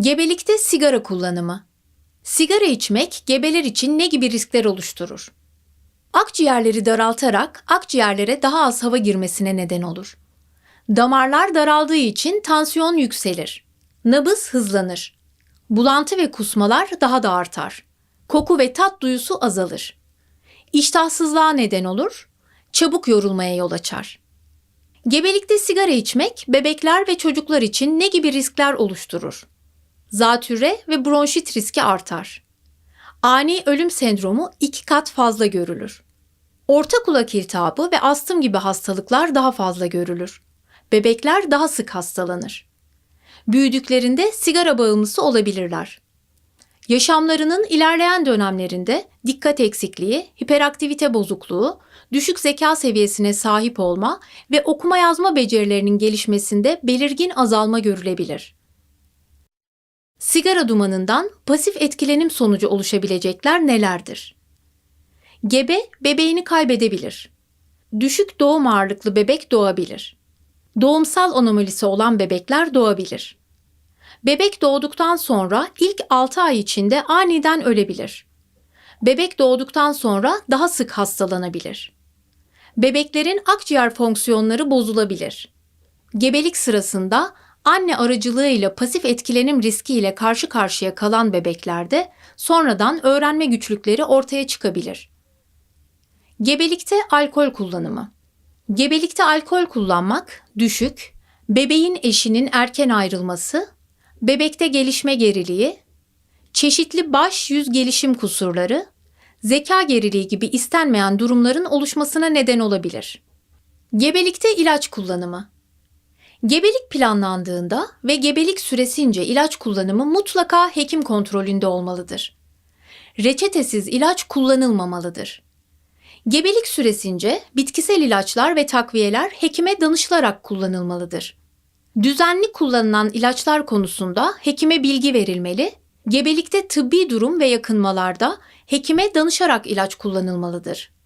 Gebelikte sigara kullanımı. Sigara içmek gebeler için ne gibi riskler oluşturur? Akciğerleri daraltarak akciğerlere daha az hava girmesine neden olur. Damarlar daraldığı için tansiyon yükselir. Nabız hızlanır. Bulantı ve kusmalar daha da artar. Koku ve tat duyusu azalır. İştahsızlığa neden olur. Çabuk yorulmaya yol açar. Gebelikte sigara içmek bebekler ve çocuklar için ne gibi riskler oluşturur? Zatürre ve bronşit riski artar. Ani ölüm sendromu iki kat fazla görülür. Orta kulak iltihabı ve astım gibi hastalıklar daha fazla görülür. Bebekler daha sık hastalanır. Büyüdüklerinde sigara bağımlısı olabilirler. Yaşamlarının ilerleyen dönemlerinde dikkat eksikliği, hiperaktivite bozukluğu, düşük zeka seviyesine sahip olma ve okuma yazma becerilerinin gelişmesinde belirgin azalma görülebilir. Sigara dumanından pasif etkilenim sonucu oluşabilecekler nelerdir? Gebe bebeğini kaybedebilir. Düşük doğum ağırlıklı bebek doğabilir. Doğumsal anomalisi olan bebekler doğabilir. Bebek doğduktan sonra ilk 6 ay içinde aniden ölebilir. Bebek doğduktan sonra daha sık hastalanabilir. Bebeklerin akciğer fonksiyonları bozulabilir. Gebelik sırasında anne aracılığıyla pasif etkilenim riskiyle karşı karşıya kalan bebeklerde sonradan öğrenme güçlükleri ortaya çıkabilir. Gebelikte alkol kullanımı. Gebelikte alkol kullanmak düşük, bebeğin eşinin erken ayrılması, bebekte gelişme geriliği, çeşitli baş yüz gelişim kusurları, zeka geriliği gibi istenmeyen durumların oluşmasına neden olabilir. Gebelikte ilaç kullanımı. Gebelik planlandığında ve gebelik süresince ilaç kullanımı mutlaka hekim kontrolünde olmalıdır. Reçetesiz ilaç kullanılmamalıdır. Gebelik süresince bitkisel ilaçlar ve takviyeler hekime danışılarak kullanılmalıdır. Düzenli kullanılan ilaçlar konusunda hekime bilgi verilmeli, gebelikte tıbbi durum ve yakınmalarda hekime danışarak ilaç kullanılmalıdır.